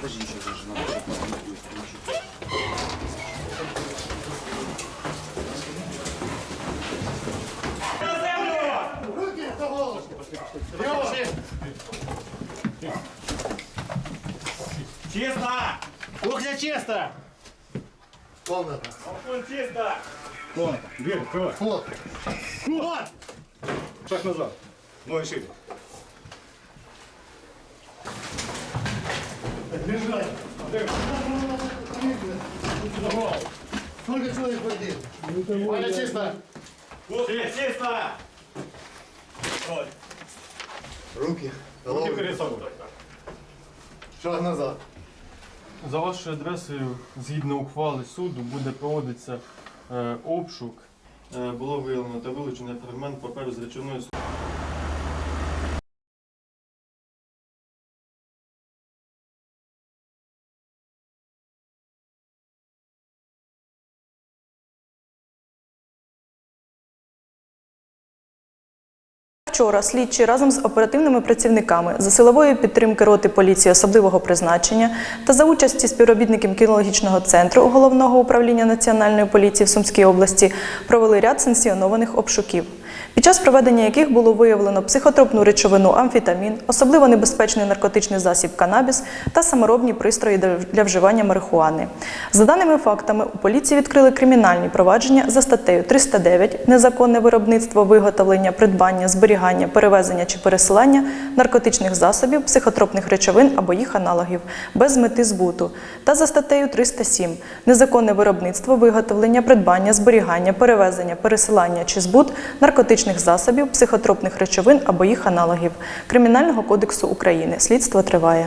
Подожди, еще даже надо, чтобы потом будет включить. Чисто! Кухня чисто! Комната. Балкон чисто! Комната. Дверь открывай. Флот. Флот! Шаг назад. Ну, Ноги шире. Сколько человек войдет? Валя чисто. Чисто! Руки. Руки собой. Шаг назад. За вашою адресою, згідно ухвали суду, буде проводитися е, обшук. Е, було виявлено та вилучено фрагмент паперу з речовною Вчора слідчі разом з оперативними працівниками за силової підтримки роти поліції особливого призначення та за участі співробітників кінологічного центру головного управління національної поліції в Сумській області провели ряд санкціонованих обшуків, під час проведення яких було виявлено психотропну речовину амфетамін, особливо небезпечний наркотичний засіб канабіс та саморобні пристрої для- вживання марихуани. За даними фактами, у поліції відкрили кримінальні провадження за статтею 309 незаконне виробництво, виготовлення, придбання, зберігання, перевезення чи пересилання наркотичних засобів, психотропних речовин або їх аналогів без мети збуту, та за статтею 307 незаконне виробництво, виготовлення, придбання, зберігання, перевезення, пересилання чи збут наркотичних засобів, психотропних речовин або їх аналогів Кримінального кодексу України. Слідство триває.